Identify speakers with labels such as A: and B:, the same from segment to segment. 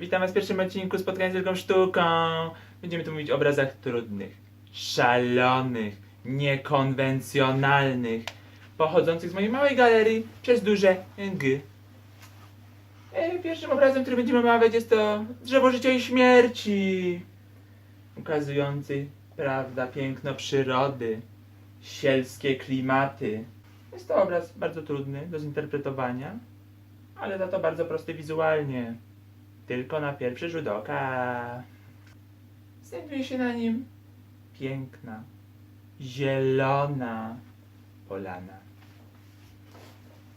A: witam was w pierwszym odcinku spotkania z wielką sztuką. Będziemy tu mówić o obrazach trudnych, szalonych, niekonwencjonalnych, pochodzących z mojej małej galerii przez duże G. E, Pierwszym obrazem, który będziemy omawiać jest to drzewo życia i śmierci, ukazujący, prawda, piękno przyrody, sielskie klimaty. Jest to obraz bardzo trudny do zinterpretowania, ale za to bardzo prosty wizualnie. Tylko na pierwszy rzut oka. Znajduje się na nim piękna, zielona polana,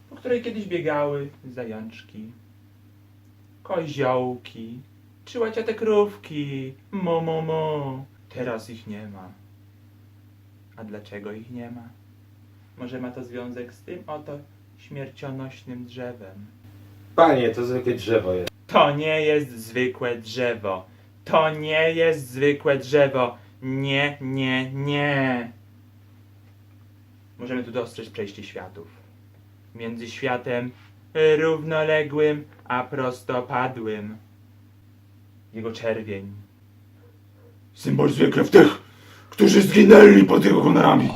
A: po której kiedyś biegały zajączki, koziołki, czy łaciate krówki, mu, mu, mu. Teraz ich nie ma. A dlaczego ich nie ma? Może ma to związek z tym oto śmiercionośnym drzewem.
B: Panie, to zwykłe drzewo jest.
A: To nie jest zwykłe drzewo. To nie jest zwykłe drzewo. Nie, nie, nie. Możemy tu dostrzec przejście światów. Między światem równoległym a prostopadłym. Jego czerwień.
C: Symbol zwykle w tych, którzy zginęli pod jego honorami.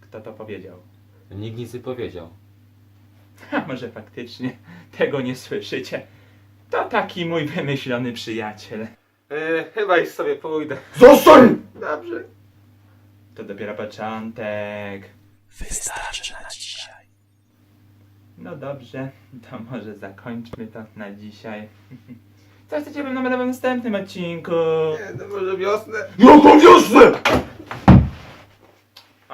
A: Kto to powiedział?
B: Nikt nic nie powiedział.
A: A może faktycznie tego nie słyszycie? To taki mój wymyślony przyjaciel.
B: E, chyba już sobie pójdę.
C: Zostań!
B: Dobrze.
A: To dopiero początek.
D: Wystarczy na dzisiaj.
A: No dobrze, to może zakończmy to na dzisiaj. Co chcecie bym w następnym odcinku?
B: Nie, to może wiosnę.
C: Jaką wiosnę!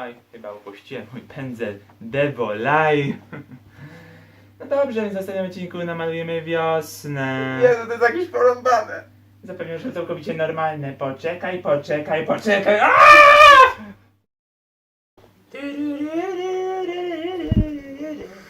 A: Oj, chyba upuściłem mój pędzel Devolaj. No dobrze, więc w następnym odcinku namalujemy wiosnę.
B: Nie, to jest jakieś porąbane.
A: Zapewniam, że to całkowicie normalne. Poczekaj, poczekaj, poczekaj. Aaaa!